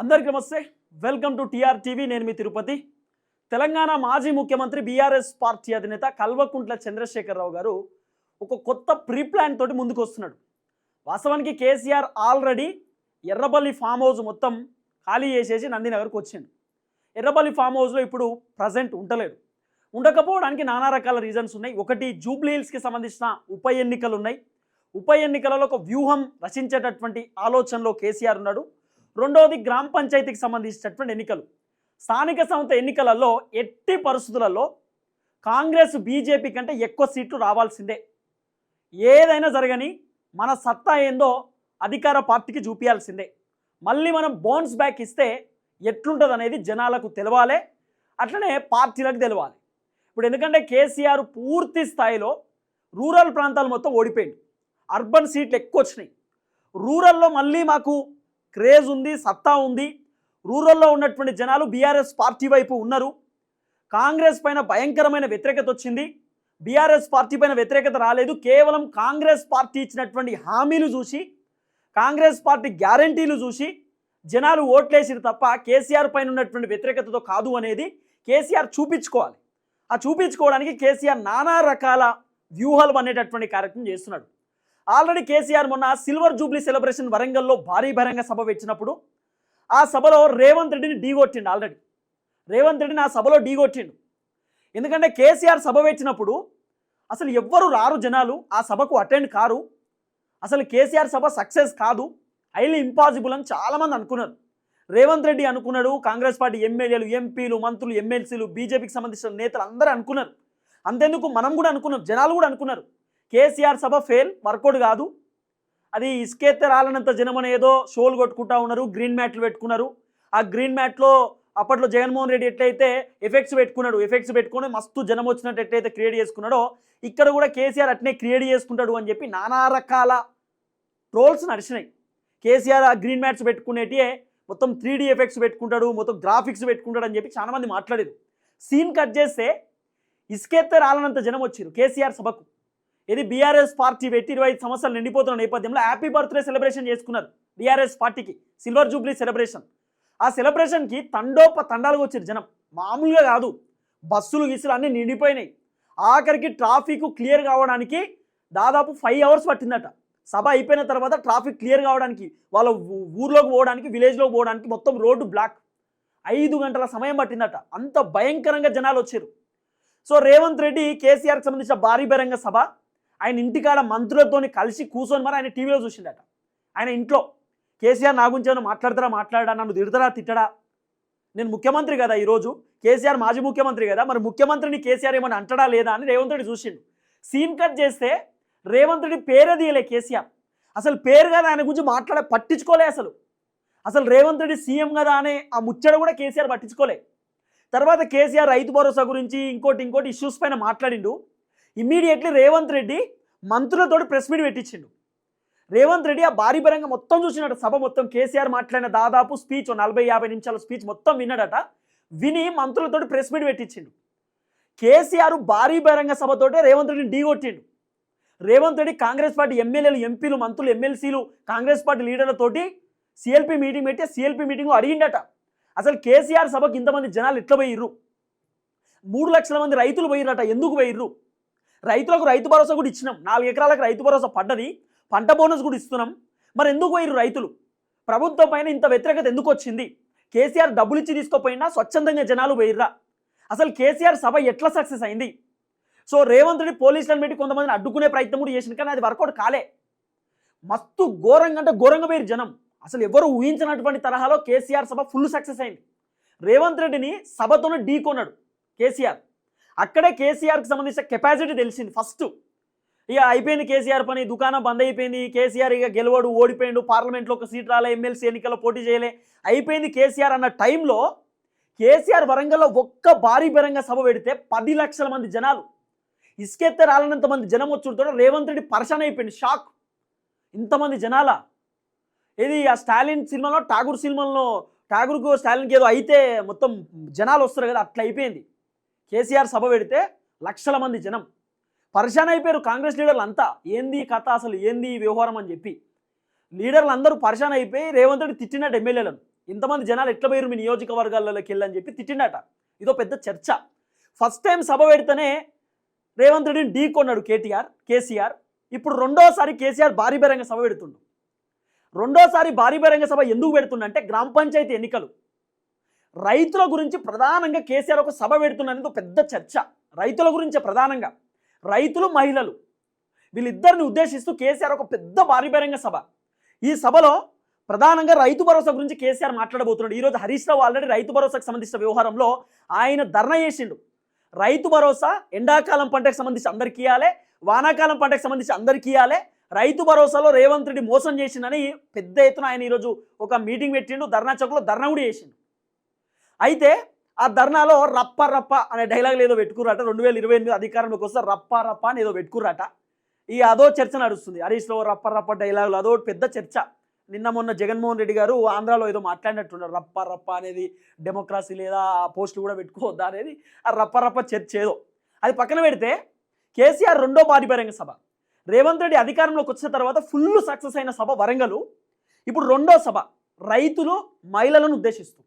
అందరికీ నమస్తే. Welcome to TR TV నేను మీ తిరుపతి. తెలంగాణ మాజీ ముఖ్యమంత్రి బీఆర్ఎస్ పార్టీ అధినేత కల్వకుంట్ల చంద్రశేఖరరావు గారు ఒక కొత్త ప్రీ ప్లాన్ తోటి ముందుకు వస్తున్నాడు వాస్తవానికి KCR already Erraballi farm house మొత్తం ఖాళీ చేసేసి నందినగర్కి వచ్చిండు. ఎర్రబల్లి ఫామ్ హౌస్లో ఇప్పుడు ప్రజెంట్ ఉండలేడు. ఉండకపోవడానికి నానా రకాల రీజన్స్ ఉన్నాయి. ఒకటి జూబ్లీ హిల్స్కి సంబంధించిన ఉప ఎన్నికలు ఉన్నాయి. ఉప ఎన్నికలలో ఒక వ్యూహం రచించేటటువంటి ఆలోచనలో కేసీఆర్ ఉన్నాడు. రెండవది గ్రామ పంచాయతీకి సంబంధించినటువంటి ఎన్నికలు. స్థానిక సంస్థ ఎన్నికలలో ఎట్టి పరిస్థితులలో కాంగ్రెస్ బీజేపీ కంటే ఎక్కువ సీట్లు రావాల్సిందే. ఏదైనా జరగని మన సత్తా ఏందో అధికార పార్టీకి చూపించాల్సిందే మళ్ళీ మనం బౌన్స్ బ్యాక్ ఇస్తే ఎట్లుంటుంది అనేది జనాలకు తెలవాలి అట్లనే పార్టీలకు తెలవాలి. ఇప్పుడు ఎందుకంటే కేసీఆర్ పూర్తి స్థాయిలో రూరల్ ప్రాంతాలు మొత్తం ఓడిపోయింది. అర్బన్ సీట్లు ఎక్కువ వచ్చినాయి. రూరల్లో మళ్ళీ మాకు క్రేజ్ ఉంది సత్తా ఉంది. రూరల్లో ఉన్నటువంటి జనాలు బీఆర్ఎస్ పార్టీ వైపు ఉన్నారు. కాంగ్రెస్ పైన భయంకరమైన వ్యతిరేకత వచ్చింది. బీఆర్ఎస్ పార్టీ పైన వ్యతిరేకత రాలేదు. కేవలం కాంగ్రెస్ పార్టీ ఇచ్చినటువంటి హామీలు చూసి కాంగ్రెస్ పార్టీ గ్యారంటీలు చూసి జనాలు ఓట్లేసిరు తప్ప కేసీఆర్ పైన ఉన్నటువంటి వ్యతిరేకతతో కాదు అనేది కేసీఆర్ చూపించుకోవాలి. ఆ చూపించుకోవడానికి కేసీఆర్ నానా రకాల వ్యూహాలు అనేటటువంటి కార్యక్రమం చేస్తున్నాడు. ఆల్రెడీ కేసీఆర్ మొన్న సిల్వర్ జూబ్లీ సెలబ్రేషన్ వరంగల్లో భారీ బహిరంగ సభ పెట్టినప్పుడు ఆ సభలో రేవంత్ రెడ్డిని ఢీగొట్టిండు ఆల్రెడీ. రేవంత్ రెడ్డిని ఆ సభలో ఢీగొట్టిండు ఎందుకంటే కేసీఆర్ సభ పెట్టినప్పుడు అసలు ఎవ్వరు రారు జనాలు ఆ సభకు అటెండ్ కారు. అసలు కేసీఆర్ సభ సక్సెస్ కాదు హైలీ ఇంపాసిబుల్ అని చాలామంది అనుకున్నారు. రేవంత్ రెడ్డి అనుకున్నాడు కాంగ్రెస్ పార్టీ ఎమ్మెల్యేలు ఎంపీలు మంత్రులు ఎమ్మెల్సీలు బీజేపీకి సంబంధించిన నేతలు అందరూ అనుకున్నారు. అంతేందుకు మనం కూడా అనుకున్నాం జనాలు కూడా అనుకున్నారు. కేసీఆర్ సభ ఫెయిల్ వర్కౌట్ కాదు. అది ఇసుకెత్తే రాలనంత జనం అని ఏదో షోలు కొట్టుకుంటా ఉన్నారు గ్రీన్ మ్యాట్లు పెట్టుకున్నారు. ఆ గ్రీన్ మ్యాట్లో అప్పట్లో జగన్మోహన్ రెడ్డి ఎట్లయితే ఎఫెక్ట్స్ పెట్టుకున్నాడు ఎఫెక్ట్స్ పెట్టుకుని మస్తు జనం వచ్చినట్టు ఎట్లయితే క్రియేట్ చేసుకున్నాడో ఇక్కడ కూడా కేసీఆర్ అట్నే క్రియేట్ చేసుకుంటాడు అని చెప్పి నానా రకాల ట్రోల్స్ నడిచినాయి. కేసీఆర్ ఆ గ్రీన్ మ్యాట్స్ పెట్టుకునేటియే మొత్తం త్రీ ఎఫెక్ట్స్ పెట్టుకుంటాడు మొత్తం గ్రాఫిక్స్ పెట్టుకుంటాడు అని చెప్పి చాలా మంది మాట్లాడారు. సీన్ కట్ చేస్తే ఇసుకెత్తే రాలనంత జనం వచ్చారు కేసీఆర్ సభకు. ఇది బీఆర్ఎస్ పార్టీ పెట్టి ఇరవై ఐదు సంవత్సరాలు నిండిపోతున్న నేపథ్యంలో హ్యాపీ బర్త్డే సెలబ్రేషన్ చేసుకున్నారు బీఆర్ఎస్ పార్టీకి సిల్వర్ జూబ్లీ సెలబ్రేషన్ ఆ సెలబ్రేషన్కి తండోప తండాలుగా వచ్చారు జనం. మామూలుగా కాదు. బస్సులు గిసులు అన్నీ నిండిపోయినాయి. ఆఖరికి ట్రాఫిక్ క్లియర్ కావడానికి దాదాపు ఫైవ్ అవర్స్ పట్టిందట. సభ అయిపోయిన తర్వాత ట్రాఫిక్ క్లియర్ కావడానికి వాళ్ళ ఊర్లోకి పోవడానికి విలేజ్లోకి పోవడానికి మొత్తం రోడ్డు బ్లాక్. ఐదు గంటల సమయం పట్టిందట. అంత భయంకరంగా జనాలు వచ్చారు. సో రేవంత్ రెడ్డి కేసీఆర్కి సంబంధించిన భారీ బహిరంగ సభ ఆయన ఇంటికాడ మంత్రులతోని కలిసి కూర్చొని మరి ఆయన టీవీలో చూసిండట. ఆయన ఇంట్లో కేసీఆర్ నా గురించి ఏమైనా మాట్లాడతారా మాట్లాడా నన్ను తిడతారా తిట్టడా? నేను ముఖ్యమంత్రి కదా ఈరోజు. కేసీఆర్ మాజీ ముఖ్యమంత్రి కదా. మరి ముఖ్యమంత్రిని కేసీఆర్ ఏమైనా అంటడా లేదా అని రేవంత్ రెడ్డి చూసిండు. సీన్ కట్ చేస్తే రేవంత్ రెడ్డి పేరే తీయలే కేసీఆర్. అసలు పేరు కదా ఆయన గురించి మాట్లాడే పట్టించుకోలే అసలు. అసలు రేవంత్ రెడ్డి సీఎం కదా అనే ఆ ముచ్చట కూడా కేసీఆర్ పట్టించుకోలే. తర్వాత కేసీఆర్ రైతు భరోసా గురించి ఇంకోటి ఇంకోటి ఇష్యూస్ పైన మాట్లాడిండు. ఇమీడియట్లీ రేవంత్ రెడ్డి మంత్రులతోటి ప్రెస్ మీట్ పెట్టించిండు. రేవంత్ రెడ్డి ఆ భారీ పరంగా మొత్తం చూసినట్టు సభ మొత్తం కేసీఆర్ మాట్లాడిన దాదాపు స్పీచ్ నలభై యాభై నిమిషాల స్పీచ్ మొత్తం విన్నాడట. విని మంత్రులతోటి ప్రెస్ మీట్ పెట్టించిండు. కేసీఆర్ భారీ బహిరంగ సభతోటే రేవంత్ రెడ్డిని ఢీగొట్టిండు రేవంత్ రెడ్డి కాంగ్రెస్ పార్టీ ఎమ్మెల్యేలు ఎంపీలు మంత్రులు ఎమ్మెల్సీలు కాంగ్రెస్ పార్టీ లీడర్లతోటి సిఎల్పి మీటింగ్ పెట్టి సిఎల్పి మీటింగ్ అడిగిండట. అసలు కేసీఆర్ సభకు ఇంతమంది జనాలు ఎట్లా పోయిర్రు? మూడు లక్షల మంది రైతులు పోయిర్రట. ఎందుకు పోయిర్రు? రైతులకు రైతు భరోసా కూడా ఇచ్చినాం. నాలుగు ఎకరాలకు రైతు భరోసా పడ్డది. పంట బోనస్ కూడా ఇస్తున్నాం. మరి ఎందుకు పోయిర్రు రైతులు? ప్రభుత్వం పైన ఇంత వ్యతిరేకత ఎందుకు వచ్చింది? కేసీఆర్ డబ్బులు ఇచ్చి తీసుకోపోయినా స్వచ్ఛందంగా జనాలు పోయిర్రా. అసలు కేసీఆర్ సభ ఎట్లా సక్సెస్ అయింది? సో రేవంత్ రెడ్డి పోలీసులను పెట్టి కొంతమందిని అడ్డుకునే ప్రయత్నం కూడా చేసిన కానీ అది వర్కౌట్ కాలే. మస్తు ఘోరంగా అంటే ఘోరంగా పోయారు జనం. అసలు ఎవరు ఊహించినటువంటి తరహాలో కేసీఆర్ సభ ఫుల్ సక్సెస్ అయింది. రేవంత్ రెడ్డిని సభతోనే ఢీకొన్నాడు కేసీఆర్. అక్కడే కేసీఆర్కి సంబంధించిన కెపాసిటీ తెలిసింది ఫస్ట్ ఇక అయిపోయింది కేసీఆర్ పని దుకాణం బంద్ అయిపోయింది. కేసీఆర్ ఇక గెలవడు ఓడిపోయిండు పార్లమెంట్లో ఒక సీట్ రాలే ఎమ్మెల్సీ ఎన్నికల్లో పోటీ చేయలే. అయిపోయింది కేసీఆర్ అన్న టైంలో కేసీఆర్ వరంగల్లో ఒక్క భారీ బహిరంగ సభ పెడితే పది లక్షల మంది జనాలు ఇసుకెత్తే రాలనంత మంది జనం వచ్చుడుతో రేవంత్ రెడ్డి పర్షాన్ అయిపోయింది షాక్. ఇంతమంది జనాల. ఇది ఆ స్టాలిన్ సినిమాలో ఠాగూర్ సినిమాలో ఠాగూర్కు స్టాలిన్కి ఏదో అయితే మొత్తం జనాలు వస్తారు కదా అట్లా అయిపోయింది. కేసీఆర్ సభ పెడితే లక్షల మంది జనం. పరిశాన్ అయిపోయారు కాంగ్రెస్ లీడర్లు అంతా ఏంది కథ అసలు? ఏంది వ్యవహారం అని చెప్పి. లీడర్లు అందరూ పరిశాన్ అయిపోయి రేవంత్ రెడ్డి తిట్టినట్టు ఎమ్మెల్యేలను. ఇంతమంది జనాలు ఎట్లా పోయారు మీ నియోజకవర్గాలలోకి వెళ్ళని చెప్పి తిట్టిండట. ఇదో పెద్ద చర్చ. ఫస్ట్ టైం సభ పెడితేనే రేవంత్ రెడ్డిని ఢీ కొన్నాడు కేటీఆర్ కేసీఆర్. ఇప్పుడు రెండోసారి కేసీఆర్ భారీ బహిరంగ సభ పెడుతుండు. రెండోసారి భారీ బహిరంగ సభ ఎందుకు పెడుతుండంటే గ్రామ పంచాయతీ ఎన్నికలు. రైతుల గురించి ప్రధానంగా కేసీఆర్ ఒక సభ పెడుతున్నది పెద్ద చర్చ. రైతుల గురించి ప్రధానంగా. రైతులు మహిళలు. వీళ్ళిద్దరిని ఉద్దేశిస్తూ కేసీఆర్ ఒక పెద్ద భారీ బహిరంగ సభ. ఈ సభలో ప్రధానంగా రైతు భరోసా గురించి కేసీఆర్ మాట్లాడబోతున్నాడు. ఈరోజు హరీష్ రావు ఆల్రెడీ రైతు భరోసాకు సంబంధించిన వ్యవహారంలో ఆయన ధర్నా చేసిండు. రైతు భరోసా ఎండాకాలం పంటకు సంబంధించి అందరికీ ఇవ్వాలి వానాకాలం పంటకు సంబంధించి అందరికీ ఇవ్వాలి రైతు భరోసాలో రేవంత్ రెడ్డి మోసం చేసిందని పెద్ద ఎత్తున ఆయన ఈరోజు ఒక మీటింగ్ పెట్టిండు. ధర్నా చౌక్లో ధర్నా కూడా చేసిండు. అయితే ఆ ధర్నాలో రప్ప రప్ప అనే డైలాగ్ ఏదో పెట్టుకుర్రట. రెండు వేల ఇరవై ఎనిమిది అధికారంలోకి వస్తే రప్ప రప్ప అని ఏదో పెట్టుకుర్రట. ఈ అదో చర్చ నడుస్తుంది. హరీష్లో రప్ప రప్ప డైలాగులు అదో పెద్ద చర్చ. నిన్న మొన్న జగన్మోహన్ రెడ్డి గారు ఆంధ్రాలో ఏదో మాట్లాడినట్టున్నారు. రప్ప రప్ప అనేది డెమోక్రసీ లేదా పోస్టులు కూడా పెట్టుకోవద్దా అనేది ఆ రప్ప రప్ప చర్చ ఏదో. అది పక్కన పెడితే కేసీఆర్ రెండో బారి బహిరంగ సభ. రేవంత్ రెడ్డి అధికారంలోకి వచ్చిన తర్వాత ఫుల్ సక్సెస్ అయిన సభ వరంగల్. ఇప్పుడు రెండో సభ. రైతులు మహిళలను ఉద్దేశిస్తూ.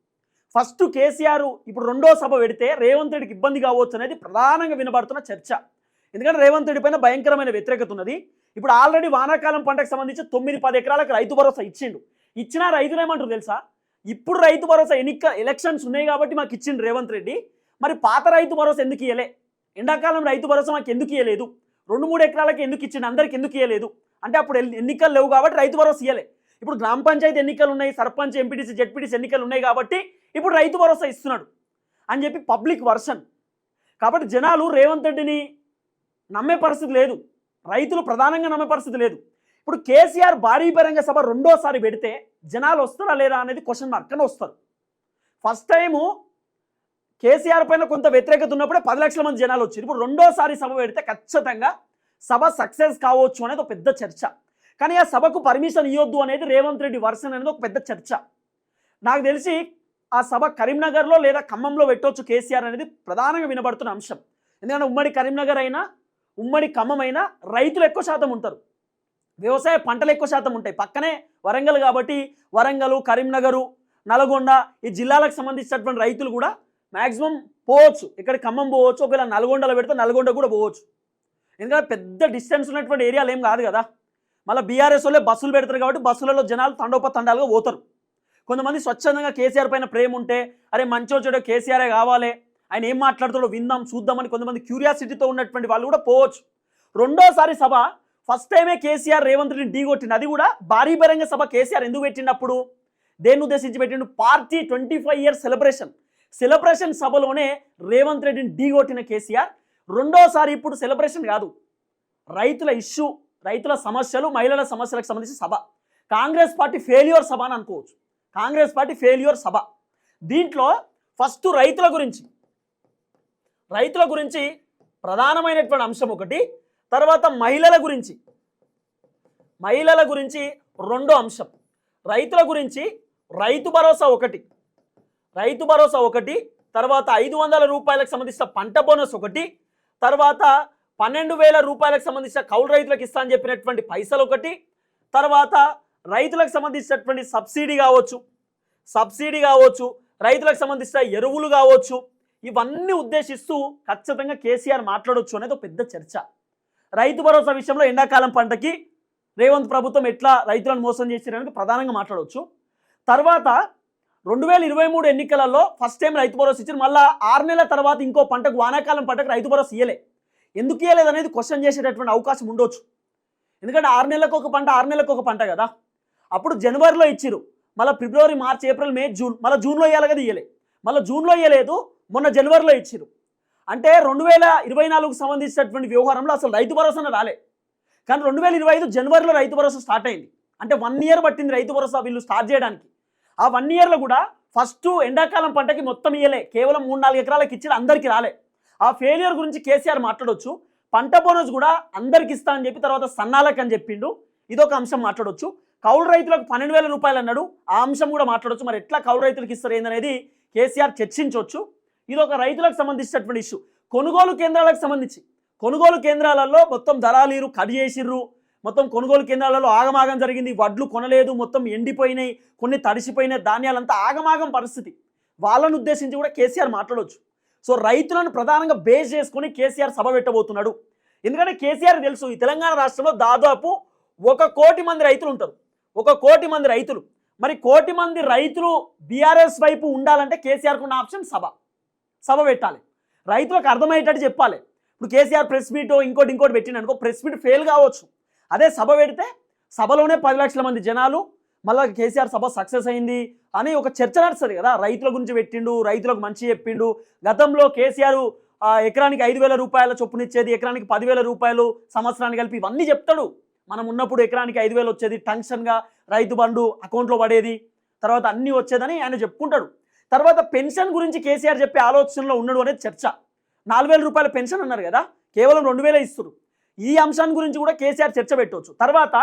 ఫస్ట్ కేసీఆర్ ఇప్పుడు రెండో సభ పెడితే రేవంత్ రెడ్డికి ఇబ్బంది కావచ్చు అనేది ప్రధానంగా వినబడుతున్న చర్చ. ఎందుకంటే రేవంత్ రెడ్డి పైన భయంకరమైన వ్యతిరేకత ఉన్నది. ఇప్పుడు ఆల్రెడీ వానాకాలం పంటకు సంబంధించి తొమ్మిది పది ఎకరాలకు రైతు భరోసా ఇచ్చిండు. ఇచ్చినా రైతులు ఏమంటారు తెలుసా? ఇప్పుడు రైతు భరోసా ఎన్నిక ఎలక్షన్స్ ఉన్నాయి కాబట్టి మాకు ఇచ్చిండు రేవంత్ రెడ్డి. మరి పాత రైతు భరోసా ఎందుకు ఇవ్వలే ఎండాకాలం రైతు భరోసా మాకు ఎందుకు ఇవ్వలేదు రెండు మూడు ఎకరాలకి ఎందుకు ఇచ్చిండు? అందరికి ఎందుకు ఇవ్వలేదు అంటే అప్పుడు ఎన్నికలు లేవు కాబట్టి రైతు భరోసా ఇవ్వలే ఇప్పుడు గ్రామ పంచాయతీ ఎన్నికలు ఉన్నాయి సర్పంచ్ ఎంపీటీసీ జెడ్పీటీసీ ఎన్నికలు ఉన్నాయి కాబట్టి ఇప్పుడు రైతు భరోసా ఇస్తున్నాడు అని చెప్పి పబ్లిక్ వర్షన్. కాబట్టి జనాలు రేవంత్ రెడ్డిని నమ్మే పరిస్థితి లేదు. రైతులు ప్రధానంగా నమ్మే పరిస్థితి లేదు. ఇప్పుడు కేసీఆర్ భారీ బహిరంగ సభ రెండోసారి పెడితే జనాలు వస్తారా లేదా అనేది క్వశ్చన్ మార్క్ అని వస్తారు. ఫస్ట్ టైము కేసీఆర్ పైన కొంత వ్యతిరేకత ఉన్నప్పుడే పది లక్షల మంది జనాలు వచ్చారు. ఇప్పుడు రెండోసారి సభ పెడితే ఖచ్చితంగా సభ సక్సెస్ కావచ్చు అనేది ఒక పెద్ద చర్చ. కానీ ఆ సభకు పర్మిషన్ ఇవ్వద్దు అనేది రేవంత్ రెడ్డి వర్షన్ అనేది ఒక పెద్ద చర్చ. నాకు తెలిసి ఆ సభ కరీంనగర్లో లేదా ఖమ్మంలో పెట్టవచ్చు కేసీఆర్ అనేది ప్రధానంగా వినబడుతున్న అంశం. ఎందుకంటే ఉమ్మడి కరీంనగర్ అయినా ఉమ్మడి ఖమ్మం అయినా రైతులు ఎక్కువ శాతం ఉంటారు. వ్యవసాయ పంటలు ఎక్కువ శాతం ఉంటాయి. పక్కనే వరంగల్ కాబట్టి వరంగల్ కరీంనగరు నల్గొండ ఈ జిల్లాలకు సంబంధించినటువంటి రైతులు కూడా మ్యాక్సిమం పోవచ్చు. ఇక్కడ ఖమ్మం పోవచ్చు ఒకవేళ నల్గొండలో పెడితే నల్గొండ కూడా పోవచ్చు. ఎందుకంటే పెద్ద డిస్టెన్స్ ఉన్నటువంటి ఏరియాలు ఏం కాదు కదా. మళ్ళీ బీఆర్ఎస్ వాళ్ళే బస్సులు పెడతారు కాబట్టి బస్సులలో జనాలు తండోపతండాలుగా పోతారు. కొంతమంది స్వచ్ఛందంగా కేసీఆర్ పైన ప్రేమ ఉంటే అరే మంచో చెడో కేసీఆరే కావాలి. ఆయన ఏం మాట్లాడుతాడో విందాం చూద్దామని కొంతమంది క్యూరియాసిటీతో ఉన్నటువంటి వాళ్ళు కూడా పోవచ్చు. రెండోసారి సభ ఫస్ట్ టైమే కేసీఆర్ రేవంత్ రెడ్డిని ఢీగొట్టింది అది కూడా భారీ బహిరంగ సభ కేసీఆర్ ఎందుకు పెట్టినప్పుడు దేన్ని ఉద్దేశించి పెట్టిండు? Party twenty five years celebration. Celebration సభలోనే Revanth రెడ్డిని ఢీగొట్టిన కేసీఆర్ రెండోసారి ఇప్పుడు సెలబ్రేషన్ కాదు. రైతుల ఇష్యూ రైతుల సమస్యలు మహిళల సమస్యలకు సంబంధించి సభ. కాంగ్రెస్ పార్టీ ఫెయిల్యూర్ సభ అని అనుకోవచ్చు. కాంగ్రెస్ పార్టీ ఫెయిల్యూర్ సభ. దీంట్లో ఫస్ట్ రైతుల గురించి. రైతుల గురించి ప్రధానమైనటువంటి అంశం ఒకటి తర్వాత మహిళల గురించి. మహిళల గురించి రెండో అంశం. రైతుల గురించి రైతు భరోసా ఒకటి. రైతు భరోసా ఒకటి తర్వాత ఐదు వందల రూపాయలకు సంబంధించిన పంట బోనస్ ఒకటి తర్వాత పన్నెండు వేల రూపాయలకు సంబంధించిన కౌలు రైతులకు ఇస్తా అని చెప్పినటువంటి పైసలు ఒకటి తర్వాత రైతులకు సంబంధించినటువంటి సబ్సిడీ కావచ్చు సబ్సిడీ కావచ్చు రైతులకు సంబంధించిన ఎరువులు కావచ్చు ఇవన్నీ ఉద్దేశిస్తూ ఖచ్చితంగా కేసీఆర్ మాట్లాడొచ్చు అనేది ఒక పెద్ద చర్చ. రైతు భరోసా విషయంలో ఎండాకాలం పంటకి రేవంత్ ప్రభుత్వం ఎట్లా రైతులను మోసం చేసిరనేది ప్రధానంగా మాట్లాడవచ్చు తర్వాత రెండు వేల ఇరవై మూడు ఎన్నికలలో ఫస్ట్ టైం రైతు భరోసా ఇచ్చారు మళ్ళీ ఆరు నెలల తర్వాత ఇంకో పంటకు వానాకాలం పంటకు రైతు భరోసా ఇయ్యలే. ఎందుకు ఇయ్యలేదు అనేది క్వశ్చన్ చేసేటటువంటి అవకాశం ఉండొచ్చు. ఎందుకంటే ఆరు నెలలకు ఒక పంట ఆరు నెలలకు ఒక పంట కదా. అప్పుడు జనవరిలో ఇచ్చిరు. మళ్ళీ ఫిబ్రవరి మార్చ్ ఏప్రిల్ మే జూన్ మళ్ళీ జూన్లో ఇవ్వాలి కదా ఇయ్యలే. మళ్ళీ జూన్లో ఇవ్వలేదు మొన్న జనవరిలో ఇచ్చిరు. అంటే రెండు వేల ఇరవై నాలుగుకు సంబంధించినటువంటి వ్యవహారంలో అసలు రైతు భరోసాను రాలే. కానీ రెండు వేల ఇరవై ఐదు జనవరిలో రైతు భరోసా స్టార్ట్ అయింది. అంటే వన్ ఇయర్ పట్టింది రైతు భరోసా వీళ్ళు స్టార్ట్ చేయడానికి. ఆ వన్ ఇయర్లో కూడా ఫస్ట్ ఎండాకాలం పంటకి మొత్తం ఇయ్యలే. కేవలం మూడు నాలుగు ఎకరాలకు ఇచ్చి అందరికీ రాలే. ఆ ఫెయిలియర్ గురించి కేసీఆర్ మాట్లాడొచ్చు. పంట బోనస్ కూడా అందరికి ఇస్తా అని చెప్పి తర్వాత సన్నాలకు అని చెప్పిండు. ఇదొక అంశం మాట్లాడొచ్చు. కౌలు రైతులకు పన్నెండు వేల రూపాయలు అన్నాడు. ఆ అంశం కూడా మాట్లాడొచ్చు. మరి ఎట్లా కౌలు రైతులకు ఇస్తారు ఏందనేది కేసీఆర్ చర్చించవచ్చు ఇది ఒక రైతులకు సంబంధించినటువంటి ఇష్యూ. కొనుగోలు కేంద్రాలకు సంబంధించి. కొనుగోలు కేంద్రాలలో మొత్తం దళాలీరు కట్ చేసిర్రు. మొత్తం కొనుగోలు కేంద్రాలలో ఆగమాగం జరిగింది. వడ్లు కొనలేదు. మొత్తం ఎండిపోయినాయి. కొన్ని తడిసిపోయిన ధాన్యాలంతా ఆగమాగం పరిస్థితి. వాళ్ళను ఉద్దేశించి కూడా కేసీఆర్ మాట్లాడవచ్చు సో రైతులను ప్రధానంగా బేస్ చేసుకొని కేసీఆర్ సభ పెట్టబోతున్నాడు. ఎందుకంటే కేసీఆర్ తెలుసు ఈ తెలంగాణ రాష్ట్రంలో దాదాపు ఒక కోటి మంది రైతులు ఉంటారు. ఒక కోటి మంది రైతులు. మరి కోటి మంది రైతులు బీఆర్ఎస్ వైపు ఉండాలంటే కేసీఆర్కు ఉన్న ఆప్షన్ సభ. సభ పెట్టాలి. రైతులకు అర్థమయ్యేటట్టు చెప్పాలి. ఇప్పుడు కేసీఆర్ ప్రెస్ మీట్ ఇంకోటి ఇంకోటి పెట్టిన అనుకో ప్రెస్ మీట్ ఫెయిల్ కావచ్చు. అదే సభ పెడితే సభలోనే పది లక్షల మంది జనాలు మళ్ళీ కేసీఆర్ సభ సక్సెస్ అయింది అని ఒక చర్చ నడుస్తుంది కదా. రైతుల గురించి పెట్టిండు రైతులకు మంచి చెప్పిండు. గతంలో కేసీఆర్ ఎకరానికి ఐదు వేల రూపాయల చొప్పునిచ్చేది ఎకరానికి పదివేల రూపాయలు సంవత్సరానికి కలిపి ఇవన్నీ చెప్తాడు. మనం ఉన్నప్పుడు ఎకరానికి ఐదు వేలు వచ్చేది. టెన్షన్గా రైతు బండు అకౌంట్లో పడేది. తర్వాత అన్నీ వచ్చేదని ఆయన చెప్పుకుంటాడు. తర్వాత పెన్షన్ గురించి కేసీఆర్ చెప్పే ఆలోచనలో ఉన్నాడు అనేది చర్చ. నాలుగు వేల రూపాయల పెన్షన్ అన్నారు కదా? కేవలం రెండు వేలే ఇస్తారు ఈ అంశాన్ని గురించి కూడా కేసీఆర్ చర్చ పెట్టవచ్చు. తర్వాత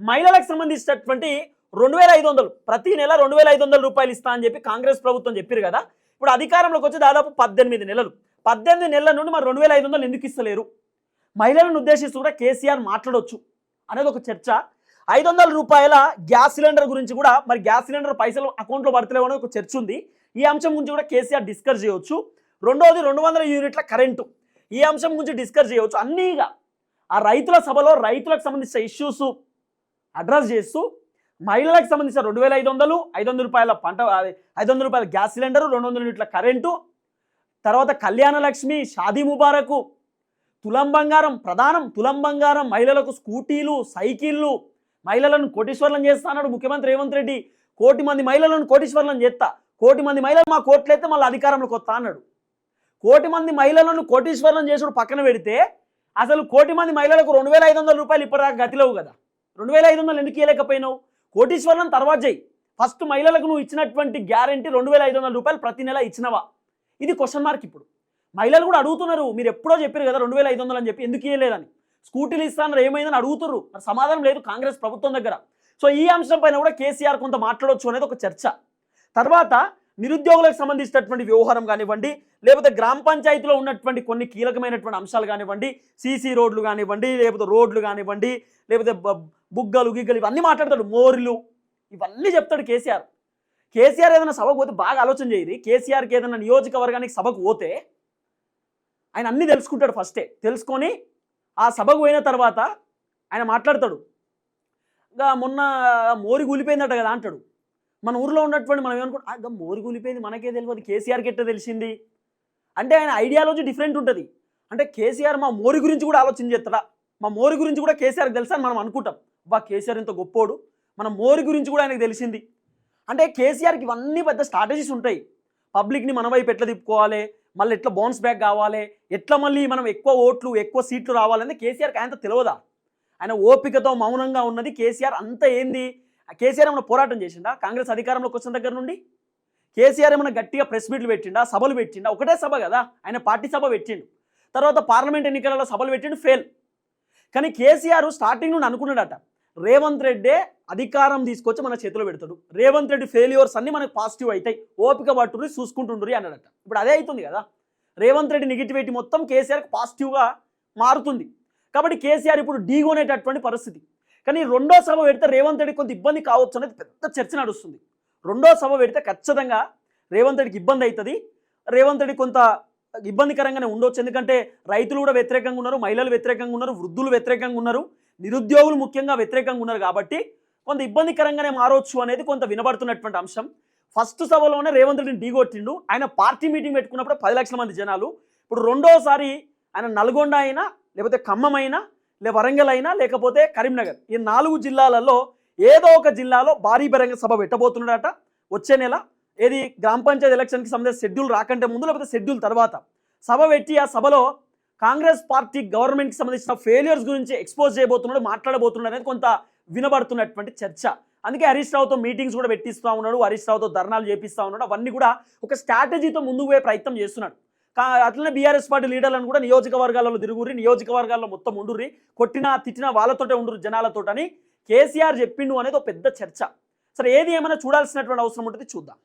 మహిళలకు సంబంధించినటువంటి రెండు వేల ఐదు వందలు ప్రతి నెల రెండు వేల ఐదు వందల రూపాయలు ఇస్తా అని చెప్పి కాంగ్రెస్ ప్రభుత్వం చెప్పారు కదా? ఇప్పుడు అధికారంలోకి వచ్చి దాదాపు పద్దెనిమిది నెలలు. పద్దెనిమిది నెలల నుండి మరి రెండు వేల ఐదు వందలు ఎందుకు ఇస్తలేరు? మహిళలను ఉద్దేశిస్తూ కూడా కేసీఆర్ మాట్లాడవచ్చు అనేది ఒక చర్చ. ఐదు వందల రూపాయల గ్యాస్ సిలిండర్ గురించి కూడా మరి గ్యాస్ సిలిండర్ పైసలు అకౌంట్లో పడతలేవు అనే ఒక చర్చ ఉంది. ఈ అంశం గురించి కూడా కేసీఆర్ డిస్కస్ చేయవచ్చు రెండవది రెండు వందల యూనిట్ల కరెంటు. ఈ అంశం గురించి డిస్కస్ చేయవచ్చు అన్నీగా ఆ రైతుల సభలో రైతులకు సంబంధించిన ఇష్యూస్ అడ్రస్ చేస్తూ మహిళలకు సంబంధించిన రెండు వేల ఐదు వందలు ఐదు వందల రూపాయల పంట అదే, ఐదు వందల రూపాయల గ్యాస్ సిలిండరు రెండు వందల యూనిట్ల కరెంటు తర్వాత కళ్యాణ లక్ష్మి షాదీ ముబారకు తులం బంగారం ప్రధానం తులం బంగారం. మహిళలకు స్కూటీలు సైకిళ్ళు మహిళలను కోటీశ్వర్లను చేస్తా అన్నాడు ముఖ్యమంత్రి రేవంత్ రెడ్డి. కోటి మంది మహిళలను కోటీశ్వర్లను చేస్తా. కోటి మంది మహిళలు మా కోట్లయితే మళ్ళీ అధికారంలోకి వస్తా అన్నాడు. కోటి మంది మహిళలను కోటీశ్వర్లను చేసుడు పక్కన పెడితే అసలు కోటి మంది మహిళలకు రెండు వేల ఐదు వందల రూపాయలు ఇప్పటిదాకా గతిలేవు కదా. రెండు వేల ఐదు వందలు ఎందుకు ఇవ్వలేకపోయినావు కోటీశ్వరం తర్వాత చేయి ఫస్ట్ మహిళలకు నువ్వు ఇచ్చినటువంటి గ్యారంటీ రెండు వేల ఐదు వందల రూపాయలు ప్రతి నెల ఇచ్చినవా? ఇది క్వశ్చన్ మార్క్ ఇప్పుడు. మహిళలు కూడా అడుగుతున్నారు మీరు ఎప్పుడో చెప్పారు కదా రెండు వేల ఐదు వందలు అని చెప్పి. ఎందుకు ఇవ్వలేదని స్కూటీలు ఇస్తానన్నారు ఏమైందని అడుగుతున్నారు మరి సమాధానం లేదు కాంగ్రెస్ ప్రభుత్వం దగ్గర. సో ఈ అంశం పైన కూడా కేసీఆర్ కొంత మాట్లాడవచ్చు అనేది ఒక చర్చ. తర్వాత నిరుద్యోగులకు సంబంధించినటువంటి వ్యవహారం కానివ్వండి లేకపోతే గ్రామ పంచాయతీలో ఉన్నటువంటి కొన్ని కీలకమైనటువంటి అంశాలు కానివ్వండి సీసీ రోడ్లు కానివ్వండి లేకపోతే రోడ్లు కానివ్వండి లేకపోతే బుగ్గలు గిగ్గలు ఇవన్నీ మాట్లాడతాడు. మోర్లు ఇవన్నీ చెప్తాడు కేసీఆర్. కేసీఆర్ ఏదైనా సభకు పోతే బాగా ఆలోచన చేయదు కేసీఆర్కి ఏదైనా నియోజకవర్గానికి సభకు పోతే ఆయన అన్నీ తెలుసుకుంటాడు ఫస్టే. తెలుసుకొని ఆ సభకు పోయిన తర్వాత ఆయన మాట్లాడతాడు. ఇంకా మొన్న మోరి కూలిపోయిందట కదా అంటాడు. మన ఊర్లో ఉన్నటువంటి మనం ఏమనుకుంటాం మోరి కూలిపోయింది మనకే తెలియదు. కేసీఆర్కి ఎట్ట తెలిసింది? అంటే ఆయన ఐడియాలజీ డిఫరెంట్ ఉంటుంది. అంటే కేసీఆర్ మా మోరి గురించి కూడా ఆలోచన చేస్తాడా? మా మోరి గురించి కూడా కేసీఆర్కి తెలుసా అని మనం అనుకుంటాం. బా కేసీఆర్ ఇంత గొప్పోడు. మన మోరి గురించి కూడా ఆయనకు తెలిసింది. అంటే కేసీఆర్కి ఇవన్నీ పెద్ద స్ట్రాటజీస్ ఉంటాయి. పబ్లిక్ని మన వైపు ఎట్లా తిప్పుకోవాలి? మళ్ళీ ఎట్లా బౌన్స్ బ్యాక్ కావాలి? ఎట్లా మళ్ళీ మనం ఎక్కువ ఓట్లు ఎక్కువ సీట్లు రావాలని కేసీఆర్కి ఆయనతో తెలియదా ఆయన ఓపికతో మౌనంగా ఉన్నది కేసీఆర్. అంత ఏంది? కేసీఆర్ ఏమైనా పోరాటం చేసిండా? కాంగ్రెస్ అధికారంలోకి వచ్చిన దగ్గర నుండి? కేసీఆర్ ఏమైనా గట్టిగా ప్రెస్ మీట్లు పెట్టిండా? సభలు పెట్టిండా? ఒకటే సభ కదా? ఆయన పార్టీ సభ పెట్టిండు. తర్వాత పార్లమెంట్ ఎన్నికలలో సభలు పెట్టిండు ఫెయిల్ కానీ కేసీఆర్ స్టార్టింగ్ నుండి అనుకున్నాడట. రేవంత్ రెడ్డే అధికారం తీసుకొచ్చి మన చేతిలో పెడతాడు. రేవంత్ రెడ్డి ఫెయిల్యూర్స్ అన్ని మనకు పాజిటివ్ అవుతాయి ఓపిక పట్టుకుని చూసుకుంటుండ్రి అన్నాడట. ఇప్పుడు అదే అవుతుంది కదా? రేవంత్ రెడ్డి నెగిటివిటీ మొత్తం కేసీఆర్కి పాజిటివ్గా మారుతుంది. కాబట్టి కేసీఆర్ ఇప్పుడు డీగొనేటటువంటి పరిస్థితి. కానీ రెండో సభ పెడితే రేవంత్ రెడ్డి కొంత ఇబ్బంది కావచ్చు అనేది పెద్ద చర్చ నడుస్తుంది. రెండో సభ పెడితే ఖచ్చితంగా రేవంత్ రెడ్డికి ఇబ్బంది అవుతుంది. రేవంత్ రెడ్డి కొంత ఇబ్బందికరంగానే ఉండొచ్చు. ఎందుకంటే రైతులు కూడా వ్యతిరేకంగా ఉన్నారు మహిళలు వ్యతిరేకంగా ఉన్నారు వృద్ధులు వ్యతిరేకంగా ఉన్నారు. నిరుద్యోగులు ముఖ్యంగా వ్యతిరేకంగా ఉన్నారు కాబట్టి కొంత ఇబ్బందికరంగానే మారవచ్చు అనేది కొంత వినబడుతున్నటువంటి అంశం. ఫస్ట్ సభలోనే రేవంత్ రెడ్డిని ఢీగొట్టిండు ఆయన పార్టీ మీటింగ్ పెట్టుకున్నప్పుడు పది లక్షల మంది జనాలు. ఇప్పుడు రెండోసారి ఆయన నల్గొండ అయినా లేకపోతే ఖమ్మం అయినా లే వరంగల్ అయినా లేకపోతే కరీంనగర్ ఈ నాలుగు జిల్లాలలో ఏదో ఒక జిల్లాలో భారీ బహిరంగ సభ పెట్టబోతున్నాడట వచ్చే నెల. ఏది గ్రామ పంచాయతీ ఎలక్షన్కి సంబంధించిన షెడ్యూల్ రాకంటే ముందు లేకపోతే షెడ్యూల్ తర్వాత. సభ పెట్టి ఆ సభలో కాంగ్రెస్ పార్టీ గవర్నమెంట్కి సంబంధించిన ఫెయిలియర్స్ గురించి ఎక్స్పోజ్ చేయబోతున్నాడు మాట్లాడబోతున్నాడు అనేది కొంత వినబడుతున్నటువంటి చర్చ. అందుకే హరీష్ రావుతో మీటింగ్స్ కూడా పెట్టిస్తూ ఉన్నాడు హరీష్ రావుతో ధర్నాలు చేపిస్తూ ఉన్నాడు అవన్నీ కూడా ఒక స్ట్రాటజీతో ముందుకు పోయే ప్రయత్నం చేస్తున్నాడు. కా అట్లనే బీఆర్ఎస్ పార్టీ లీడర్లను కూడా నియోజకవర్గాలలో తిరుగురి నియోజకవర్గాల్లో మొత్తం ఉండుర్రి కొట్టినా తిట్టినా వాళ్ళతోటే ఉండురు జనాలతోటని కేసీఆర్ చెప్పిండు అనేది ఒక పెద్ద చర్చ. సరే ఏది ఏమైనా చూడాల్సినటువంటి అవసరం ఉంటుంది చూద్దాం.